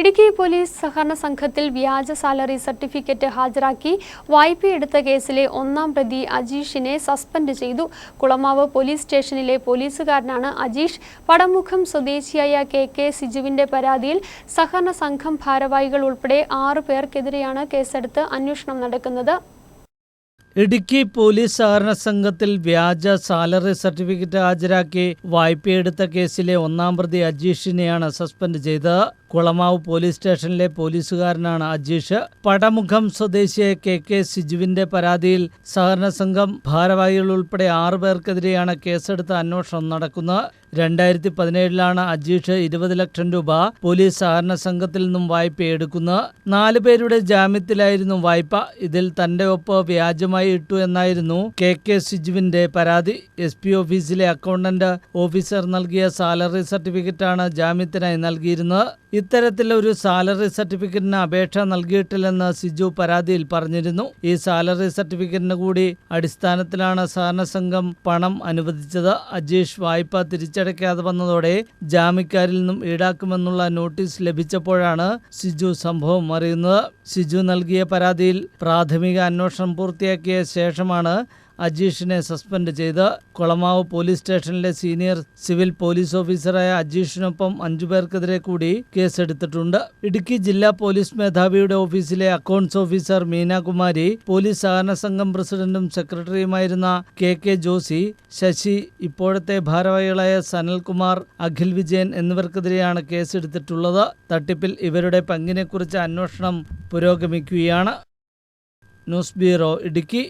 Idukki police സഹകരണ സംഘത്തിൽ വ്യാജ സാലറി സർട്ടിഫിക്കറ്റ് ഹാജരാക്കി വായ്പയെടുത്ത കേസിലെ ഒന്നാം പ്രതി അജീഷിനെ സസ്പെൻഡ് ചെയ്തു. കുളമാവ് പോലീസ് സ്റ്റേഷനിലെ പോലീസുകാരനാണ് അജീഷ്. പടമുഖം സ്വദേശിയായ കെ കെ സിജുവിന്റെ പരാതിയിൽ സഹകരണ സംഘം ഭാരവാഹികൾ ഉൾപ്പെടെ ആറു പേർക്കെതിരെയാണ് കേസെടുത്ത് അന്വേഷണം നടക്കുന്നത്. ഇടുക്കി പോലീസ് സഹകരണ സംഘത്തിൽ വ്യാജ സാലറി സർട്ടിഫിക്കറ്റ് ഹാജരാക്കി വായ്പയെടുത്ത കേസിലെ ഒന്നാം പ്രതി അജീഷിനെയാണ് സസ്പെൻഡ് ചെയ്തത്. കുളമാവ് പോലീസ് സ്റ്റേഷനിലെ പോലീസുകാരനാണ് അജീഷ്. പടമുഖം സ്വദേശിയായ കെ കെ സിജുവിന്റെ പരാതിയിൽ സഹകരണ സംഘം ഭാരവാഹികൾ ഉൾപ്പെടെ ആറു പേർക്കെതിരെയാണ് കേസെടുത്ത അന്വേഷണം നടക്കുന്നത്. രണ്ടായിരത്തി പതിനേഴിലാണ് അജീഷ് ഇരുപത് ലക്ഷം രൂപ പോലീസ് സഹകരണ സംഘത്തിൽ നിന്നും വായ്പ എടുക്കുന്നത്. നാലു പേരുടെ ജാമ്യത്തിലായിരുന്നു വായ്പ. ഇതിൽ തന്റെ ഒപ്പ് വ്യാജമായി ഇട്ടു എന്നായിരുന്നു കെ കെ സിജുവിന്റെ പരാതി. എസ് പി ഓഫീസിലെ അക്കൗണ്ടന്റ് ഓഫീസർ നൽകിയ സാലറി സർട്ടിഫിക്കറ്റാണ് ജാമ്യത്തിനായി നൽകിയിരുന്നത്. ഇത്തരത്തിൽ ഒരു സാലറി സർട്ടിഫിക്കറ്റിന് അപേക്ഷ നൽകിയിട്ടില്ലെന്ന് സിജു പരാതിയിൽ പറഞ്ഞിരുന്നു. ഈ സാലറി സർട്ടിഫിക്കറ്റിന് കൂടി അടിസ്ഥാനത്തിലാണ് സഹകരണ സംഘം പണം അനുവദിച്ചത്. അജീഷ് വായ്പ തിരിച്ചടയ്ക്കാതെ വന്നതോടെ ജാമ്യക്കാരിൽ നിന്നും ഈടാക്കുമെന്നുള്ള നോട്ടീസ് ലഭിച്ചപ്പോഴാണ് സിജു സംഭവം അറിയുന്നത്. സിജു നൽകിയ പരാതിയിൽ പ്രാഥമിക അന്വേഷണം പൂർത്തിയാക്കിയ ശേഷമാണ് അജീഷിനെ സസ്പെൻഡ് ചെയ്ത് കൊളമാവ് പോലീസ് സ്റ്റേഷനിലെ സീനിയർ സിവിൽ പോലീസ് ഓഫീസറായ അജീഷിനൊപ്പം അഞ്ചു പേർക്കെതിരെ കൂടി കേസെടുത്തിട്ടുണ്ട്. ഇടുക്കി ജില്ലാ പോലീസ് മേധാവിയുടെ ഓഫീസിലെ അക്കൗണ്ട്സ് ഓഫീസർ മീനാകുമാരി പോലീസ് സഹകരണ സംഘം പ്രസിഡന്റും സെക്രട്ടറിയുമായിരുന്ന കെ കെ ജോസി ശശി ഇപ്പോഴത്തെ ഭാരവാഹികളായ സനൽകുമാർ അഖിൽ വിജയൻ എന്നിവർക്കെതിരെയാണ് കേസെടുത്തിട്ടുള്ളത്. തട്ടിപ്പിൽ ഇവരുടെ പങ്കിനെക്കുറിച്ച് അന്വേഷണം പുരോഗമിക്കുകയാണ്. News bureau Idukki.